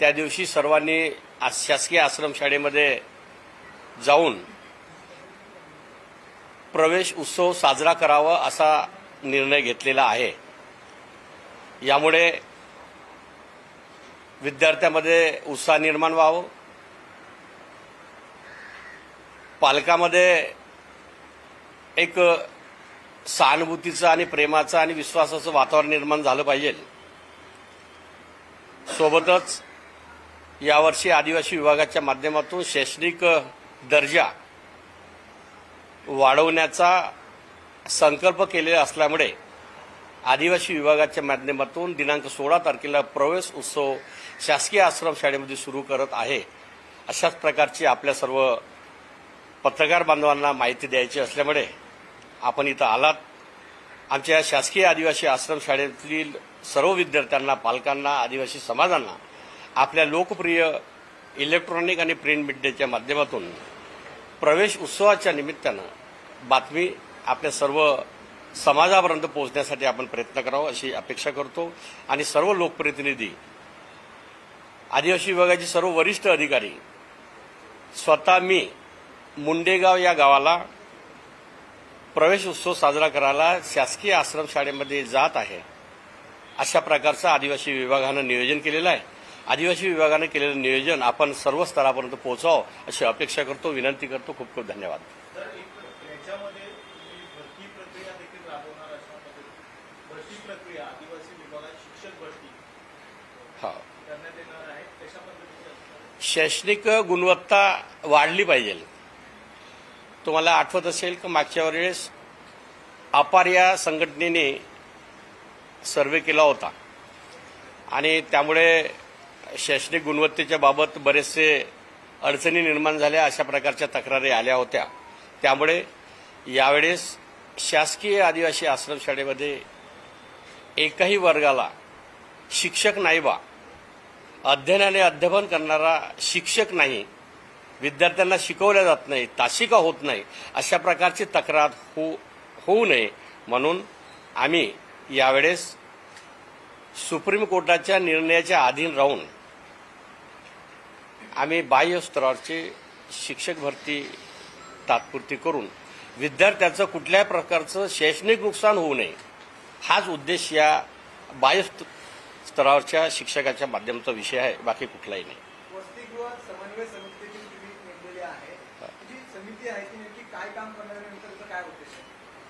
त्या दिवशी सर्वांनी शासकीय आश्रमशाळेमध्ये जाऊन प्रवेश उत्सव साजरा करावा असा निर्णय घेतलेला आहे. यामुळे विद्यार्थ्यामध्ये उत्साह निर्माण व्हावं. पालकामध्ये एक सहानुभूतीचं आणि प्रेमाचं आणि विश्वासाचं वातावरण निर्माण झालं पाहिजे. सोबतच यावर्षी आदिवासी विभागाच्या माध्यमातून शैक्षणिक दर्जा वाढवण्याचा संकल्प केलेला असल्यामुळे आदिवासी विभागाच्या माध्यमातून दिनांक सोळा तारखेला प्रवेश उत्सव शासकीय आश्रम शाळेमध्ये सुरू करत आहे. अशाच प्रकारची आपल्या सर्व पत्रकार बांधवांना माहिती द्यायची असल्यामुळे आपण इथं आलात. आमच्या शासकीय आदिवासी आश्रम शाळेतील सर्व विद्यार्थ्यांना पालकांना आदिवासी समाजांना आपल्या लोकप्रिय इलेक्ट्रॉनिक आणि प्रिंट मीडियाच्या माध्यमातून प्रवेश उत्सवाच्या निमित्तानं बातमी आपल्या सर्व समाजापर्यंत पोहोचण्यासाठी आपण प्रयत्न करावा अशी अपेक्षा करतो. आणि सर्व लोकप्रतिनिधी आदिवासी विभागाचे सर्व वरिष्ठ अधिकारी स्वतः मी मुंडेगाव या गावाला प्रवेश उत्सव साजरा करायला शासकीय आश्रम शाळेमध्ये जात आहे. अशा प्रकारचं आदिवासी विभागानं नियोजन केलेलं आहे. आदिवासी विभागानं केलेलं नियोजन आपण सर्व स्तरापर्यंत पोहोचावं अशी अपेक्षा करतो विनंती करतो. खूप खूप धन्यवाद. हा. असणार शैक्षणिक गुणवत्ता वाढली पाहिजे. तुम्हाला आठवत असेल की मागच्या वेळेस अपार या संघटनेने सर्वे केला होता. आणि त्यामुळे शैक्षणिक गुणवत्तेच्या बाबत बरेचसे अडचणी निर्माण झाल्या अशा प्रकारच्या तक्रारी आल्या होत्या. त्यामुळे यावेळेस शासकीय आदिवासी आश्रमशाळेमध्ये एकाही वर्गाला शिक्षक नाही बा. अध्ययन आणि अध्यापन करणारा शिक्षक नाही. विद्यार्थ्यांना शिकवल्या जात नाही तासिका होत नाही. अशा प्रकारची तक्रार हो होऊ नये म्हणून आम्ही यावेळेस सुप्रीम कोर्टाच्या निर्णयाच्या अधीन राहून आम्ही बाह्य स्तरावरची शिक्षक भरती तात्पुरती करून विद्यार्थ्याचं कुठल्याही प्रकारचं शैक्षणिक नुकसान होऊ नये हाच उद्देश या बाह्य स्त- स्तरावरच्या शिक्षकाच्या माध्यमाचा विषय आहे बाकी कुठलाही नाही.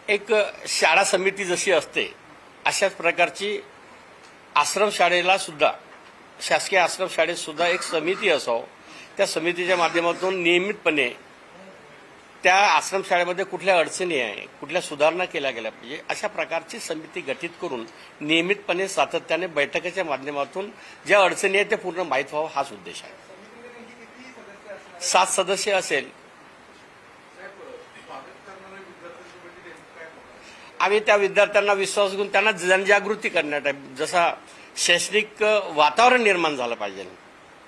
एक शाळा समिती जशी असते अशाच प्रकारची आश्रमशाळेला सुद्धा शासकीय आश्रमशाळेत सुद्धा एक समिती असावं. त्या समितीच्या माध्यमातून नियमितपणे त्या आश्रमशाळेमध्ये कुठल्या अडचणी आहे कुठल्या सुधारणा केल्या गेल्या पाहिजे अशा प्रकारची समिती गठीत करून नियमितपणे सातत्याने बैठकीच्या माध्यमातून ज्या अडचणी आहेत त्या पूर्ण माहीत व्हावं हाच उद्देश आहे. सात सदस्य असेल. आम्ही त्या विद्यार्थ्यांना विश्वास घेऊन त्यांना जनजागृती करण्यात जसा शैक्षणिक वातावरण निर्माण झालं पाहिजे.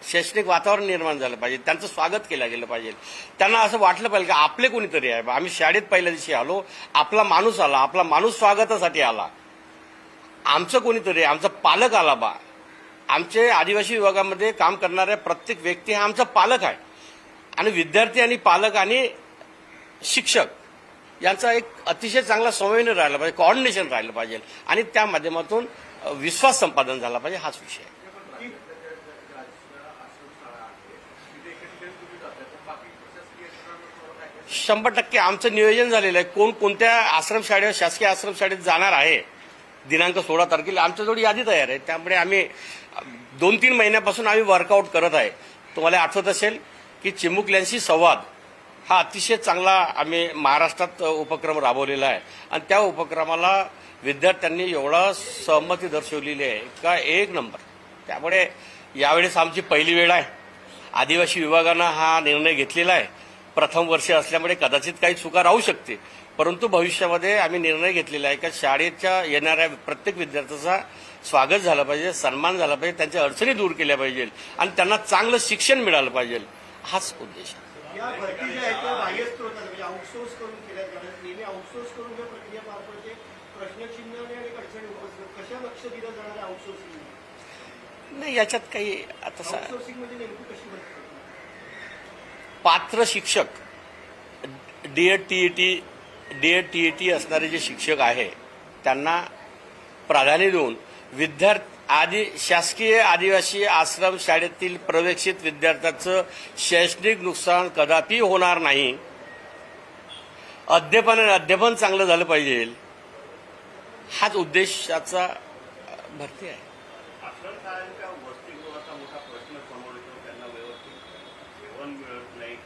शैक्षणिक वातावरण निर्माण झालं पाहिजे. त्यांचं स्वागत केलं गेलं पाहिजे. त्यांना असं वाटलं पाहिजे की आपले कोणीतरी आहे. आम्ही शाळेत पहिल्या दिवशी आलो. आपला माणूस आला. आपला माणूस स्वागतासाठी आला. आमचं कोणीतरी आहे, आमचा पालक आला बा. आमचे आदिवासी विभागामध्ये काम करणाऱ्या प्रत्येक व्यक्ती हा आमचा पालक आहे. आणि विद्यार्थी आणि पालक आणि शिक्षक यांचा एक अतिशय चांगला समन्वय राहिला पाहिजे. कॉर्डिनेशन राहिलं पाहिजे. आणि त्या माध्यमातून विश्वास संपादन झाला पाहिजे हाच विषय आहे. शंभर टक्के आमचं नियोजन झालेलं आहे. कोण कोणत्या आश्रमशाळेवर शासकीय आश्रमशाळेत जाणार आहे दिनांक सोळा तारखेला आमच्याजवळ यादी तयार आहे. त्यामुळे आम्ही दोन तीन महिन्यापासून आम्ही वर्कआउट करत आहे. तुम्हाला आठवत असेल की चिमुकल्यांशी संवाद हा अतिशय चांगला आम्ही महाराष्ट्रात उपक्रम राबवलेला आहे. आणि त्या उपक्रमाला विद्यार्थ्यांनी एवढा सहमती दर्शवलेली आहे का एक नंबर? त्यामुळे यावेळेस आमची पहिली वेळ आहे. आदिवासी विभागानं हा निर्णय घेतलेला आहे. प्रथम वर्ष असल्यामुळे कदाचित काही चुका राहू शकते परंतु भविष्यामध्ये आम्ही निर्णय घेतलेला आहे का शाळेच्या येणाऱ्या प्रत्येक विद्यार्थ्याचा स्वागत झालं पाहिजे सन्मान झाला पाहिजे त्यांच्या अडचणी दूर केल्या पाहिजे आणि त्यांना चांगलं शिक्षण मिळालं पाहिजे. हाच उद्देश आहे या भरती ज्या आहेत त्या बाह्य स्त्रोतात म्हणजे आउटसोर्स करून केल्या जाणार नेहमी आउटसोर्स करून ज्या प्रक्रिया पार पडते प्रश्नचिन्ह आणि अडचणी उपस्थित कशा लक्ष दिलं जाणार आहे. आउटसोर्सिंग नाही याच्यात काही आता सा- आउटसोर्सिंग म्हणजे नेमकी कशी पात्र शिक्षक D Ed T E T D Ed T E T असणारे जे शिक्षक आहे त्यांना प्राधान्य देऊन विद्यार्थी आदि शासकीय आदिवासी आश्रम शाळेतील प्रवेशित विद्यार्थ्याचं शैक्षणिक नुकसान कदापि होणार नाही. अद्यपन अद्यपन चांगलं झालं पाहिजे. हाच उद्देशाचा भरती आहे. आश्रमशाळांच्या वसतिगृहाचा मोठा प्रश्न समोर येतो त्यांना व्यवस्थित जेवण मिळत नाही.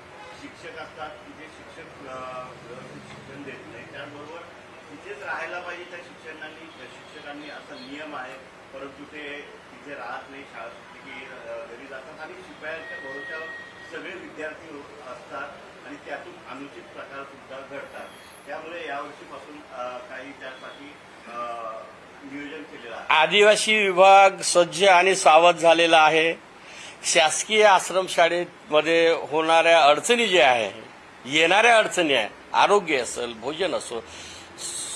शिक्षक असतात की जे शिक्षक व्यवस्थित शिक्षण देत नाही त्याचबरोबर तिथेच राहायला पाहिजे त्या शिक्षकांनी त्या शिक्षकांनी असा नियम आहे. परंतु ते तिथे राहत नाही शाळा सुटली की घरी जातात आणि शिपायांच्या भरोशावर सगळे विद्यार्थी असतात आणि त्यातून अनुचित प्रकार सुद्धा घडतात. त्यामुळे यावर्षीपासून काही त्यासाठी आदिवासी विभाग सज्ज आणि सावध झालेला आहे. शासकीय आश्रमशाळेमध्ये होणाऱ्या अडचणी ज्या आहे येणाऱ्या अडचणी आहे आरोग्य असेल भोजन असो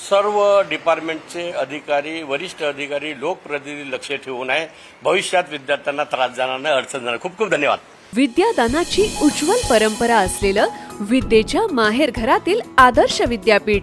सर्व डिपार्टमेंटचे अधिकारी वरिष्ठ अधिकारी लोकप्रतिनिधी लक्ष ठेवून आहे. भविष्यात विद्यार्थ्यांना त्रास जाणार नाही अडचण जाणार. खूप खूप धन्यवाद. विद्यादानाची उज्ज्वल परंपरा असलेलं विद्येच्या माहेर घरातील आदर्श विद्यापीठ.